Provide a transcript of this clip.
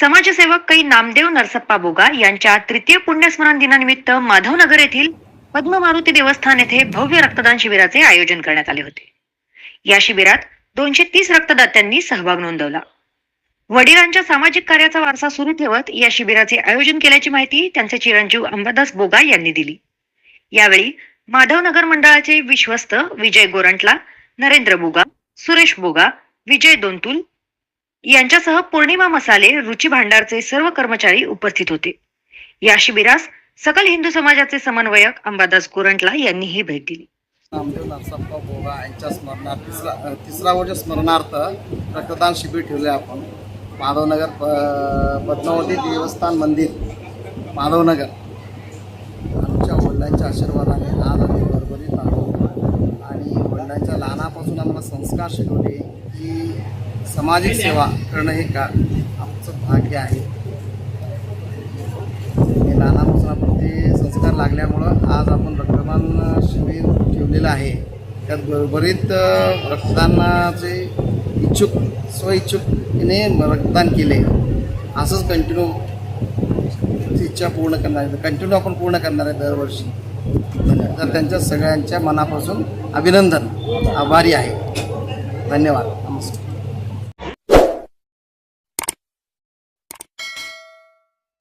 समाजसेवक कै नामदेव नरसप्पा बोगा यांच्या तृतीय पुण्यस्मरण दिनानिमित्त माधवनगर येथील पद्ममारुती देवस्थान येथे भव्य रक्तदान शिबिराचे आयोजन करण्यात आले होते. या शिबिरात दोनशे तीस रक्तदात्यांनी सहभाग नोंदवला. वडिलांच्या सामाजिक कार्याचा वारसा सुरू ठेवत या शिबिराचे आयोजन केल्याची माहिती त्यांचे चिरंजीव अंबादास बोगा यांनी दिली. यावेळी माधवनगर मंडळाचे विश्वस्त विजय गोरंटला नरेंद्र बोगा सुरेश बोगा विजय दोंतुल यांच्यासह पौर्णिमा मसाले रुची भांडारचे सर्व कर्मचारी उपस्थित होते. या शिबिरास सकल हिंदू समाजाचे समन्वयक अंबादास कोरंटला यांनीही भेट दिली. नामदेव नरसप्पा बोगा यांच्या स्मरणार्थ तिसरा तिसरा वर्ष स्मरणार्थ रक्तदान शिबिर ठेवले आपण. माधवनगर पद्मावती देवस्थान मंदिर माधवनगर. आमच्या वडिलांच्या आशीर्वादाने आज आम्ही भरभरीत आहोत. आणि वडिलांच्या लहानापासून आम्हाला संस्कार शिकवले की सामाजिक सेवा करणं हे का आमचं भाग्य आहे? आणि लहानापासून आपण ते संस्कार लागल्यामुळं आज आपण रक्तदान शिबिर ठेवलेलं आहे. त्यात बरोबरीत रक्तदानाचे इच्छुक स्वइच्छुकने रक्तदान केले. असंच कंटिन्यू इच्छा पूर्ण करणार आहे. कंटिन्यू आपण पूर्ण करणार आहे दरवर्षी. तर त्यांच्या सगळ्यांच्या मनापासून अभिनंदन. आभारी आहे. धन्यवाद. नमस्कार.